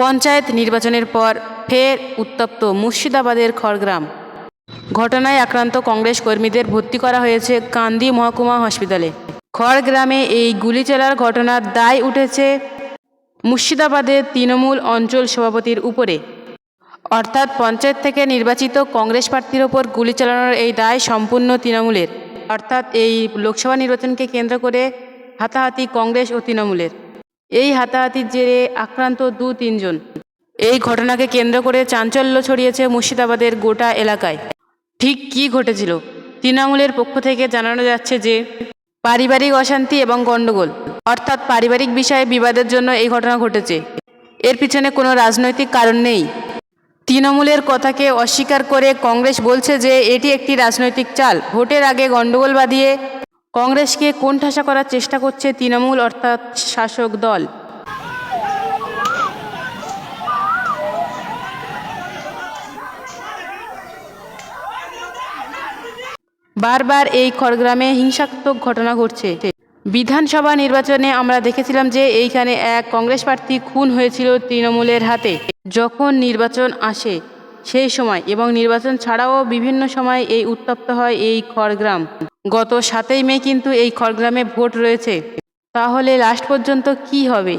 পঞ্চায়েত নির্বাচনের পর ফের উত্তপ্ত মুর্শিদাবাদের খড়গ্রাম। ঘটনায় আক্রান্ত কংগ্রেস কর্মীদের ভর্তি করা হয়েছে কান্দি মহকুমা হসপিটালে। খড়গ্রামে এই গুলি চালার ঘটনার দায় উঠেছে মুর্শিদাবাদের তৃণমূল অঞ্চল সভাপতির উপরে। অর্থাৎ পঞ্চায়েত থেকে নির্বাচিত কংগ্রেস প্রার্থীর ওপর গুলি চালানোর এই দায় সম্পূর্ণ তৃণমূলের। অর্থাৎ এই লোকসভা নির্বাচনকে কেন্দ্র করে হাতাহাতি কংগ্রেস ও তৃণমূলের। এই হাতাহাতির জেরে আক্রান্ত দু তিনজন। এই ঘটনাকে কেন্দ্র করে চাঞ্চল্য ছড়িয়েছে মুর্শিদাবাদের গোটা এলাকায়। ঠিক কী ঘটেছিল? তৃণমূলের পক্ষ থেকে জানানো যাচ্ছে যে, পারিবারিক অশান্তি এবং গণ্ডগোল, অর্থাৎ পারিবারিক বিষয়ে বিবাদের জন্য এই ঘটনা ঘটেছে। এর পিছনে কোনো রাজনৈতিক কারণ নেই। তৃণমূলের কথাকে অস্বীকার করে কংগ্রেস বলছে যে, এটি একটি রাজনৈতিক চাল। ভোটের আগে গণ্ডগোল বাঁধিয়ে কংগ্রেসকে কোণঠাসা করার চেষ্টা করছে তৃণমূল, অর্থাৎ শাসক দল। বারবার এই খড়গ্রামে হিংসাত্মক ঘটনা ঘটছে। বিধানসভা নির্বাচনে আমরা দেখেছিলাম যে এইখানে এক কংগ্রেস প্রার্থী খুন হয়েছিল তৃণমূলের হাতে। যখন নির্বাচন আসে সেই সময় এবং নির্বাচন ছাড়াও বিভিন্ন সময় এই উত্তপ্ত হয় এই খড়গ্রাম। গত সাতই মে কিন্তু এই খড়গ্রামে ভোট রয়েছে। তাহলে লাস্ট পর্যন্ত কি হবে?